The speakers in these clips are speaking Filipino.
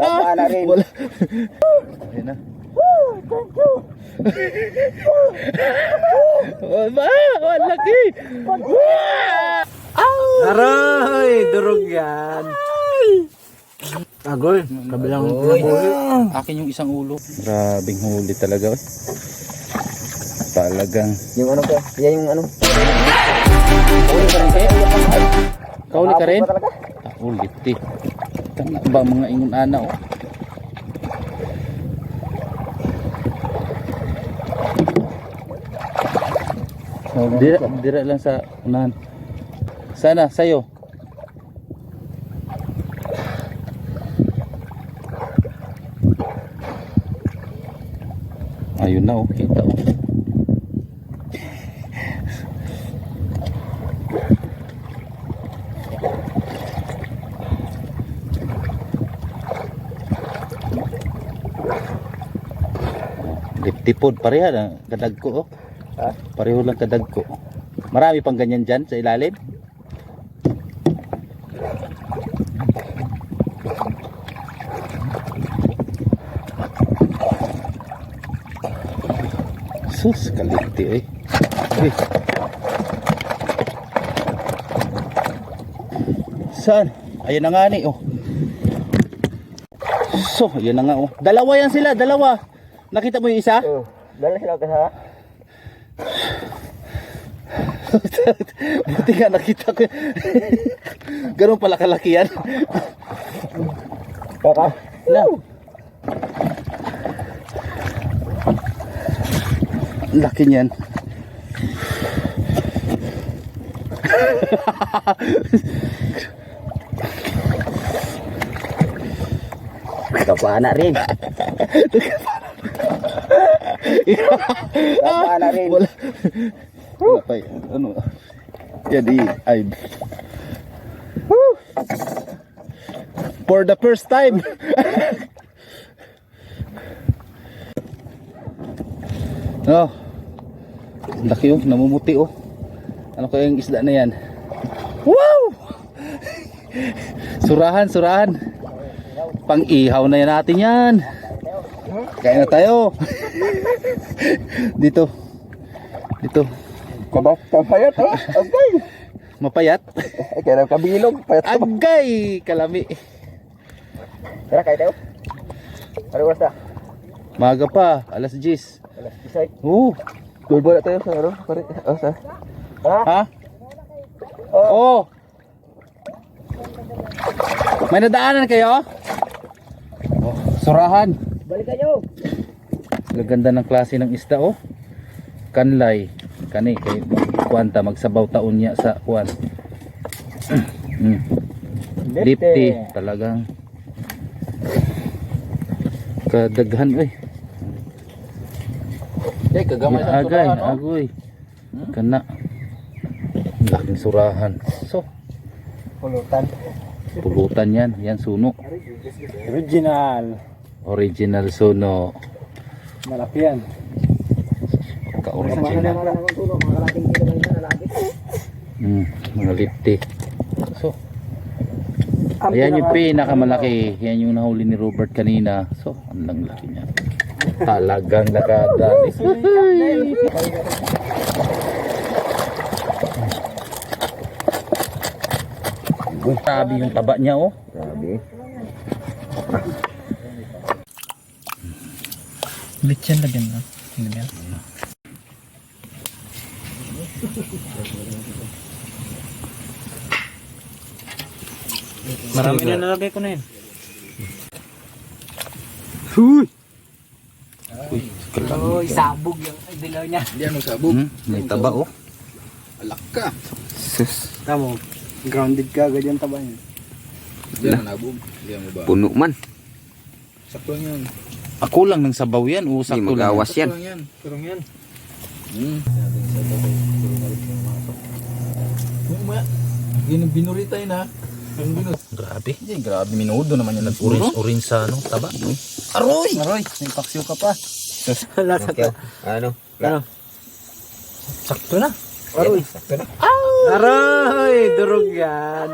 Tama na rin. Wala. Ayun na. Oh, ba? Oh, laki! Aray! Durog yan. Agoy, kabilang huli. Akin yung isang ulo. Grabing huli talaga. eh. Talagang. Yung ano ko, yan yung ano. Kauli ka rin? Ulit eh. Tama ba mga ingon ana oh. Dira, dira lang sa unahan. Sana, sayo. Ayun na oh, kita oh. Liptipod, pareha na kadag ko oh. Ha? Pareho lang kadag ko. Marami pang ganyan dyan sa ilalim. Sus, kaliti eh. Uy. Saan? Ayan na nga ni oh. So, ayan na nga oh. Dalawa yan sila, dalawa. Nakita mo yung isa? Oh, dala sila ka sa. Buti nga nakita ko. Ganun pala kalaki yan. Kaka. Na. Laki niyan. Kapana rin. Kapana rin. Wala. Wala pa y- Ano? Yan di ay. For the first time. oh. Laki oh, namumuti oh. Ano kaya yung isda na yan? Wow! surahan, surahan. Pang ihaw na yan natin yan. Kain na tayo. Dito. Dito. Kabak, kapayat ha? Agay. Mapayat. Ay, kaya kabilog. Payat ka? Agay! Kalami. Tara, kaya tayo. Ano oras na? Maga pa. Alas 10. Alas isay. Oo. Gulbo na tayo sa ano? Pare, oh, sa. Ha? Ha? Oo. May nadaanan kayo? Oh, surahan. Balik kayo. Gaganda ng klase ng isda oh. Kanlay. Kani kay kuanta magsabaw taon niya sa kuan. mm. Dipti talagang kadaghan oy. Ay, kagamay sa Agay, tulahan, oh. agoy. Kana. Laking surahan. So, Pulutan. pulutan yan. Yan suno. Original. Original suno. Malaki yan. Ka-original. Mm, mga lipti. So, ayan yung pinakamalaki. Yan yung nahuli ni Robert kanina. So, ang lang laki niya. Talagang nakadali. Grabe yung taba niya oh. Grabe. Lityan lagyan na. Hindi yan. Marami na nalagay ko na yun. Uy, kalami. Uy, sabog yung dilaw niya. Hmm, may taba oh. Sus. Tamo, grounded ka, ganyan taba niya. Puno man. Ako lang ng sabaw yan. O, Hindi sakto lang. magawas yan. Turong yan. Binurita yun ha. Ang binus. Grabe. Hindi, grabe. Minudo naman yan. Nag-orange-orange sa ano, taba. Aroy! Aroy, may paksyo ka pa. Wala sa Okay. Ano? Ano? Sakto na. Aroy. Sakto na. Aray! Durog yan.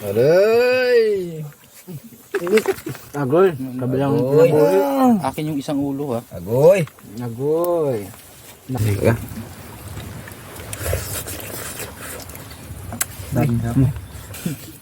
Aray! Agoy. Kabilang Agoy! Akin yung isang ulo ha. Agoy! Agoy. Teka.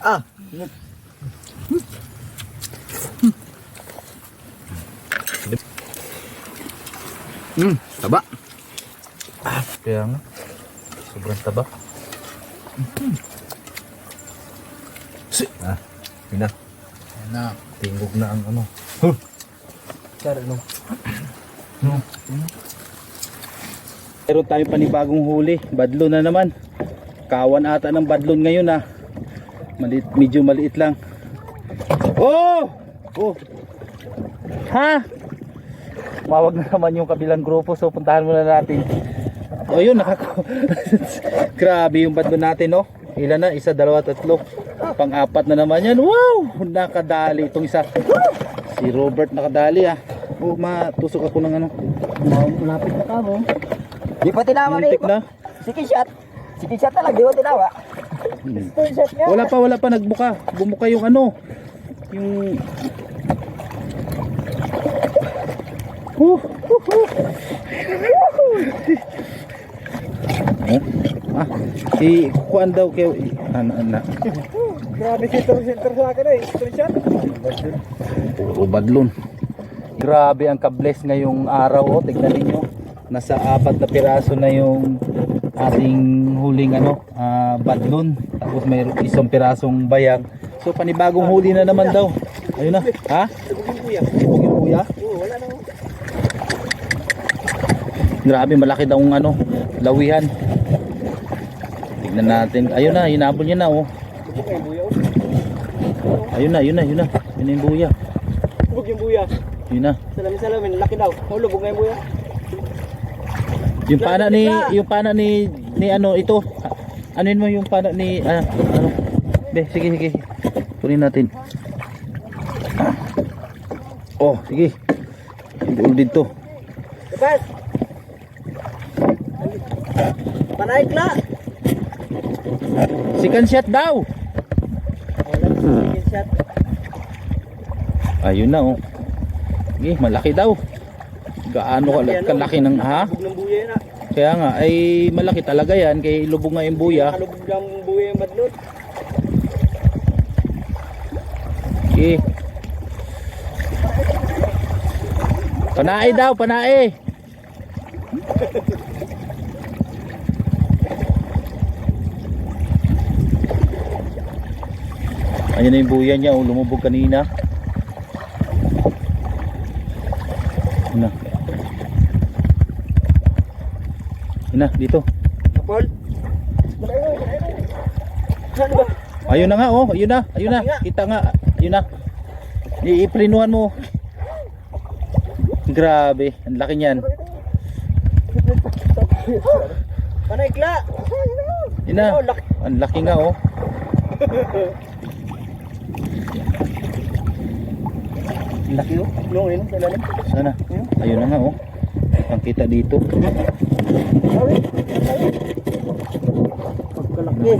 Ah! Hmm, taba. Kaya nga. Sobrang taba. Ah, yun na. Ayan na. Tingog na ang ano. Sir, no? Meron tayong panibagong huli. Badlon na naman. Kawan ata ng badlon ngayon ah. Maliit, medyo maliit lang. Oh! Oh! Ha? Mawag na naman yung kabilang grupo so puntahan muna natin. O yun, nakako. Grabe yung badlon natin no. Ilan na? Isa, dalawa, tatlo. Pang-apat na naman yan. Wow! Nakadali itong isa. Si Robert nakadali ah. Oh, matusok ako ng ano. Malapit na ka mo. Di pa tinawa na na. Sige shot. Sige shot talaga, di pa tinawa. Hmm. shot nga. Wala pa, wala pa nagbuka. Bumuka yung ano. Yung Huh, huh, huh. Eh? Ah, si kuan daw kayo ano ano. Grabe center center sa akin eh. Screenshot. Puro badlon. Grabe ang kables ngayong araw oh, tignan niyo. Nasa apat na piraso na yung ating huling ano, ah, badlon. Tapos may isang pirasong bayag. So panibagong huli na naman daw. Ayun na. Ha? Ibog yung kuya? Oo, wala na. Grabe malaki daw ang ano, lawihan. Tignan natin. Ayun na, hinabol niya na oh. Ayun na, ayun na, ayun na. Yun na yung buya. Bubog yung buya. Yun na. Salamin salamin. Laki daw. Oh, lubog nga yung buya. Yung pana ni yung pana ni ni ano ito. Anuin mo yung pana ni ah, ano. Be, sige sige. Kunin natin. Oh, sige. Buol dito. Lepas. Panay kla. Second shot daw. Wala screenshot. Ayun na oh. Sige, malaki daw. Gaano kal- kalaki ng ha? Lubog ng buya na. Kaya nga ay malaki talaga yan kay lubog nga yung buya. Kalubog ng buya yung badlot. Sige. Panae daw, panae. Ayun na yung buya niya, oh, lumubog kanina. Ayun na. Ayun na, dito. Paul. Ayun na nga, oh, ayun na, ayun na. Kita nga, ayun na. Iiplinuhan mo. Grabe, ang laki niyan. Panay kla. Yun na. Oh. Ang laki nga oh. Ang laki oh. Yung yun, sa lalim. Sana. Ayun na nga oh. Ang kita dito. Pagkalaki.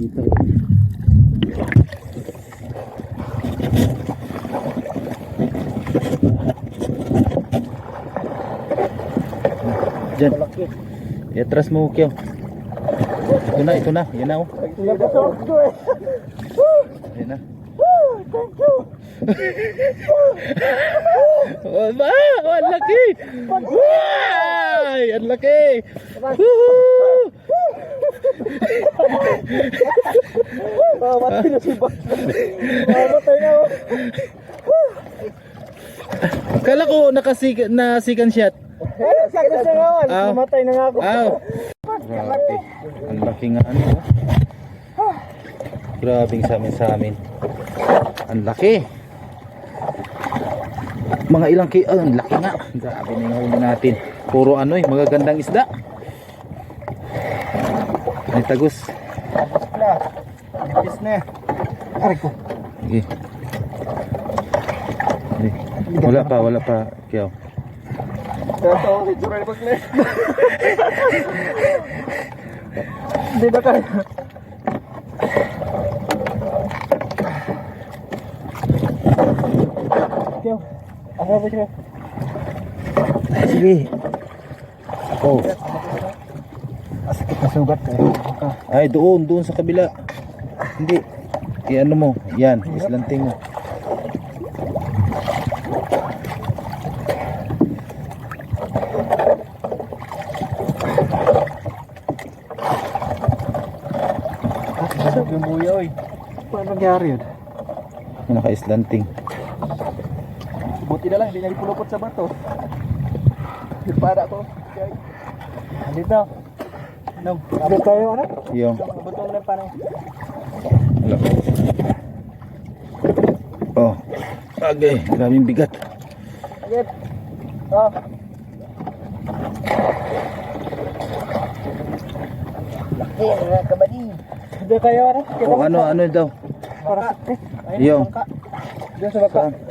Dito. Diyan. Iatras mo Kyo. Ito na, ito na. Yan na oh. Nabasok ko eh. Yan na. Oh, ba? Oh, ang laki! Ay, ang laki! Woohoo! Mamatay na si Bas. Mamatay na. Kala ko nakasik na second shot. Eh, sakit siya nga. Mamatay na nga ako. Aw. Grabe. Ang laki nga ano. Grabe sa amin sa amin. Ang laki. Mga ilang ki oh, ang laki nga. Grabe na yung huli natin. Puro ano eh, magagandang isda. Ay tagus. Nipis na. Aray ko. Sige. Sige. Wala pa, wala pa. Kiyaw. Ako si Juray. Hindi na kaya. Ano ba siya? Sige. Oh. Asakit na sugat eh. Baka. Ay, doon, doon sa kabila. Hindi. I-ano mo. Yan, islanting mo. Yung buya oy. Paano nangyari yun? Naka-islanting. Buti na lang, hindi niya ipulupot sa bato. Yung para ko. Okay. Andito. No, Ano tayo ano? Yung, butong lang parang. wala. Oh. Agay, grabing bigat. Agad. Oh. Laki, mga kabadi. Hindi tayo ano? O ano, ano daw? Para Yung, Diyan sa baka.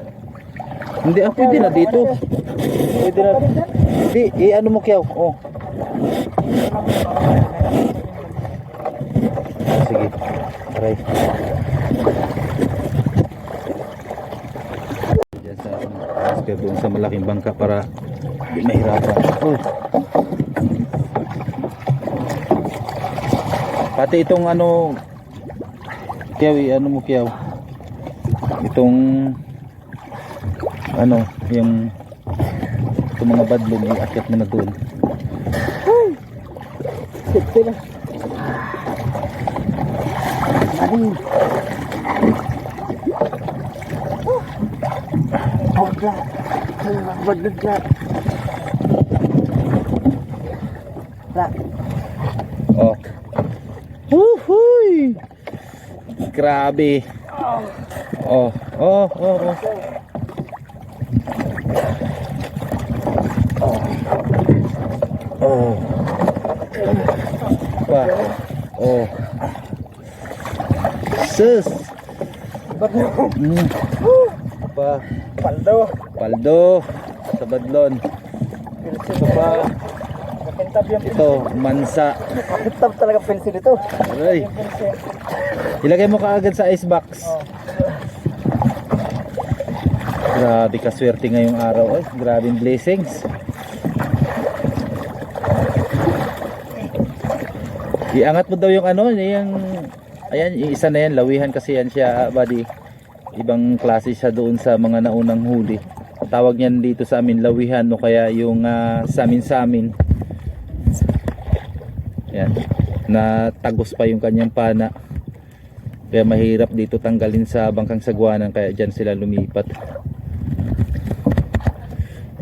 Hindi, ah, pwede na dito. Pwede na. Hindi, i-ano mo kyaw. Oh. Sige. Aray. Diyan sa basket doon sa malaking bangka para di mahirapan. Oh. Pati itong ano Kiyaw, i-ano mo kiyaw. Itong ano, yung itong mga badlong iakyat mo na doon. Sipti na. Ani. Bagla. Bagla. Oh. Huhuy! Grabe. Oh, oh, oh, oh. Oh. Pa. Oh. Sus. Mm. Pa. Paldo. Paldo. Sa badlon. Pilsin pa. Ito, mansa. Kakintab talaga pilsin ito. Aray. Ilagay mo kaagad sa icebox. Oh. Grabe kaswerte ngayong araw. Ay, grabing blessings. Iangat mo daw yung ano, yung ayan, yung isa na yan, lawihan kasi yan siya, buddy. Ibang klase siya doon sa mga naunang huli. Tawag niyan dito sa amin lawihan no kaya yung ah, sa amin sa amin. Yan. Na tagos pa yung kanyang pana. Kaya mahirap dito tanggalin sa bangkang sagwanan kaya dyan sila lumipat.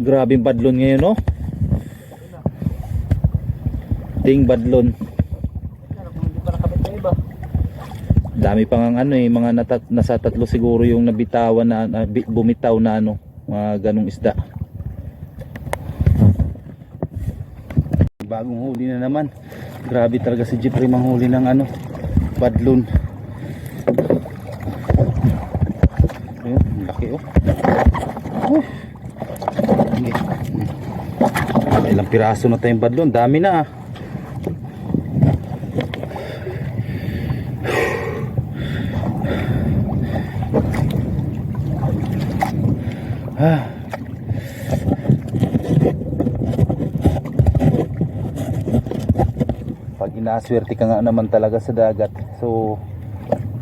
Grabing badlon ngayon no. Ting badlon. Dami pang ang ano eh, mga natat, nasa tatlo siguro yung nabitawan na, na bumitaw na ano, mga ganong isda. Bagong huli na naman. Grabe talaga si Jeffrey manghuli ng ano, badlon. Ayun, ang laki oh. Uh. Sige. Ilang piraso na tayong badlon, dami na ah. Ah. Pag inaswerte ka nga naman talaga sa dagat. So,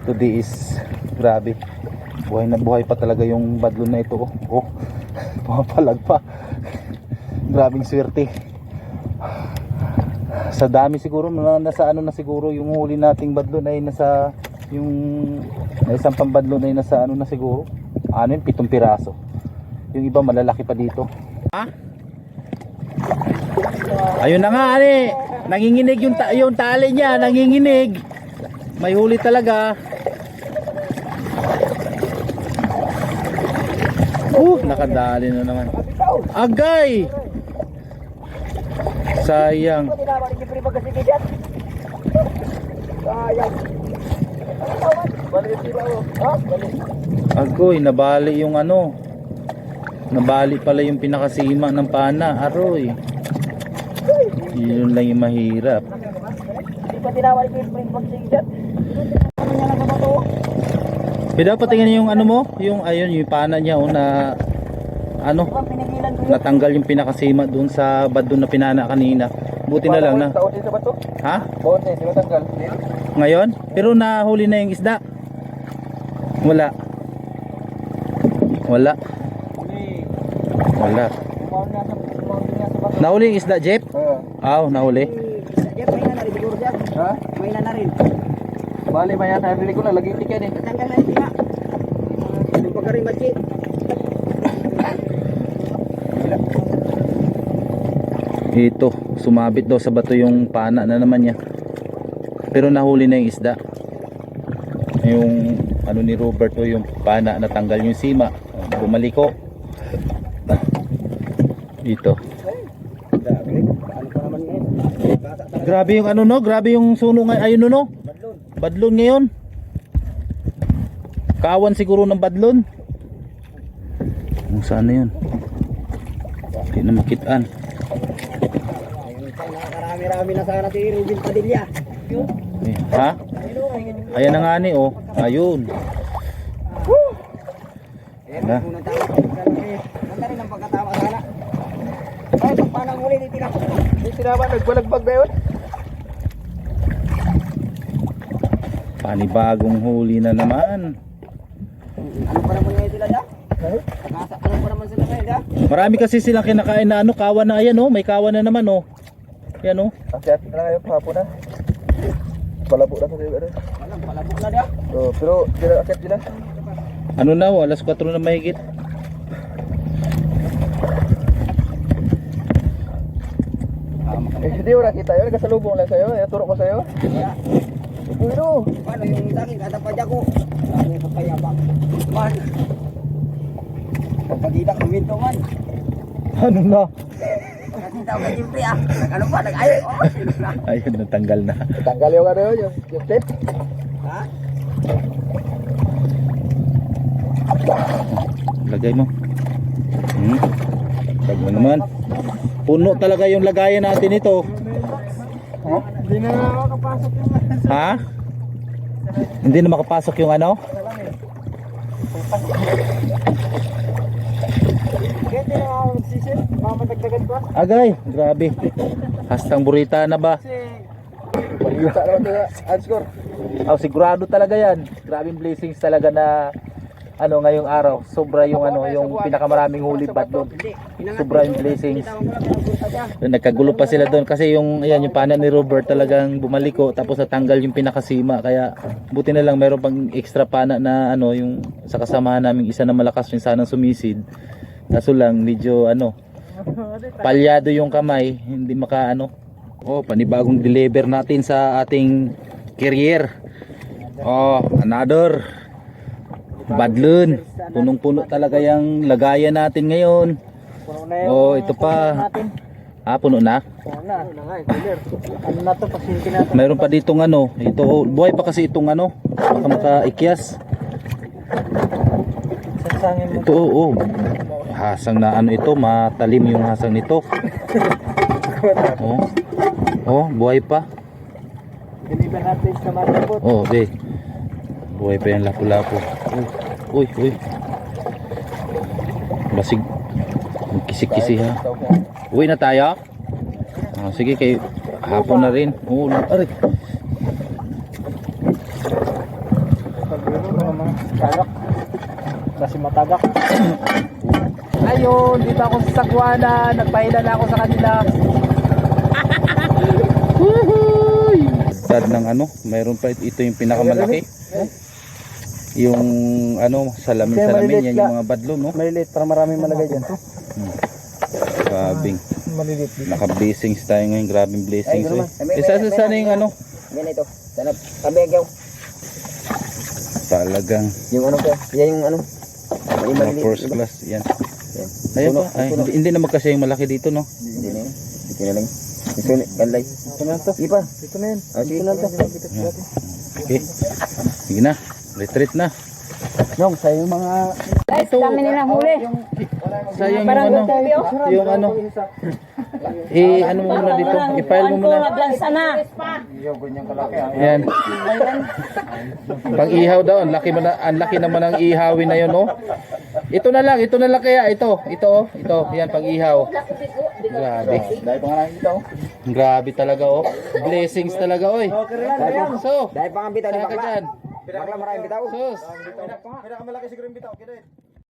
today is grabe. Buhay na buhay pa talaga yung badlon na ito. Oh, oh. pumapalag pa. Grabing swerte. Sa dami siguro, na, nasa ano na siguro yung huli nating badlon ay nasa yung na isang pambadlon ay nasa ano na siguro. Ano yun? Pitong piraso. Yung iba malalaki pa dito. Ha? Ayun na nga, ani. Nanginginig yung, ta- yung tali niya, nanginginig. May huli talaga. Uh, nakadali na naman. Agay! Sayang. Pati naman hindi pa kasi kidyan. Sayang. Balik sila oh. Ha? Balik. Agoy, nabali yung ano. Nabali pala yung pinakasima ng pana, aroy. Yun lang yung mahirap. Pero dapat tingnan yung ano mo, yung ayun, yung pana niya oh, na ano, Ko natanggal yung pinakasima doon sa bad doon na pinana kanina. Buti na lang na. Taon din sa bato. Ha? Baon din, di ba tanggal? Ngayon? Pero nahuli na yung isda. Wala. Wala. Wala. Umaon nga sa umaon nga sa bato. Nahuli yung isda, Jeep? Oo. Aw, nahuli. Jeff, may na rin siguro dyan. Ha? May na na rin. Bali? Nabili ko na, lagi tiyan eh. Natanggal na rin sila. Hindi pa ka rin machi. Ito, sumabit daw sa bato yung pana na naman niya. Pero nahuli na yung isda. Yung ano ni Robert o yung pana natanggal yung sima. Bumaliko. Ito. Pa naman ngayon? Bata talaga. Grabe yung ano no, grabe yung suno ngay ayun no no. Badlon ngayon. Kawan siguro ng badlon. Kung saan na yun? Hindi na makitaan. Nakakarami-rami na sana si Ruben Padilla. Yun. Eh, ha? Ayun o, ayun. Ayan na nga ni oh. Ayun. Eh, Na. unang tama. Eh, Ganda rin ang pagkatawa sana. Ay, pag panang huli, di tinap. Hindi sinama, nagbalagbag na yun. Panibagong huli na naman. Ano pa naman ngayon sila? Nasa, ano pa naman sila ngayon? Marami kasi silang kinakain na ano, kawan na ayan oh. May kawan na naman oh. Yan oh. Akyat na lang ngayon, hapon na. Palabo na sa sila. Walang palabok na dyan. Oh, pero sila akyat sila. Ano na oh, alas 4 na mahigit. Eh, hindi mo nakita yun, nagkasalubong lang sa'yo, eh, turo ko sa'yo. Kaya, Ulo! paano yung sa akin, katapadya ko. Ano yung papayabang? Man. Pagkakita ko minto man. Ano na? Pagkakita ko siyempre ah. Nag-ano pa, nag-ayo. Oh, Ayun, natanggal na. Tanggal yung ano yun, yung, yung tape. ha? Lagay mo. Hmm. Lagay mo naman. Puno talaga yung lagayan natin ito. Hindi na makapasok yung Ha? Hindi na makapasok yung ano? Kaya hindi na ako magsisit, mamatagdagan pa. Agay, grabe. Hastang burita na ba? Kasi, balita naman sa anscore. Oh, sigurado talaga yan. Grabing blessings talaga na ano ngayong araw. Sobra yung ano, yung pinakamaraming huli bat doon. Sobra yung blessings. Nagkagulo pa sila doon kasi yung ayan yung pana ni Robert talagang bumaliko tapos natanggal yung pinakasima kaya buti na lang meron pang extra pana na ano yung sa kasamahan namin isa na malakas yung sanang sumisid. Kaso lang medyo ano palyado yung kamay, hindi maka ano. Oh, panibagong deliver natin sa ating carrier. Oh, another badlun. Punong-puno talaga yung lagayan natin ngayon. Puno Oh, ito pa. Ah, puno na. Puno. Mayroon pa ditong ano, ito buhay pa kasi itong ano, baka makaikyas. Ito oh, oh. Hasang na ano ito, matalim yung hasang nito. Oh. Oh, buhay pa. Deliver natin sa matapot. Oh, be. Buhay pa yung lapu-lapu. Uy, uy. Basig. Kisik-kisi ha. Uwi na tayo. Ah, sige, kay hapon na rin. Oh, aray. Kasi matagak. Ayun, dito ako sa Sagwana. Nagpahilan na ako sa kanila. Sad ng ano, mayroon pa ito yung pinakamalaki. Yung ano, salamin salamin yan yung mga badlo no. Maliliit para maraming malagay dyan. Grabing. Maliliit dito. Naka-blessings tayo ngayon, grabing blessings. Ay, Eh. Isa sa sana yung ano, Yan ito. Sana, kambing yung, talagang yung ano ko. Yan yung ano. Yung first class yan. Yan. Ayun Puno, pa, ay, hindi, hindi naman kasi yung malaki dito no. Hindi na yun. Hindi na lang. Ito na, kanlay. Ito na to. Ipa. Ito na yan. Ah, sige. Ito na to. Okay. Sige na, retreat na. Nung, sa yung mga... Guys, dami nilang huli. Sayang yung Parang ano, gusto yun. yung ano. Eh, ano mo muna dito? I-file mo muna. Naglansa na. Yan. Pang ihaw daw, ang laki, man, ang laki naman ang ihawin na yun, oh. Ito na lang, ito na lang kaya, ito, ito, oh, ito, yan, pang ihaw. Grabe. Dahil pa nga nakikita ko. Grabe talaga, oh. Blessings talaga, oy. So, Dahil ang bitaw ni bakla. Bakla maraming bitaw. Sus. Pinakamalaki siguro yung bitaw. Kaya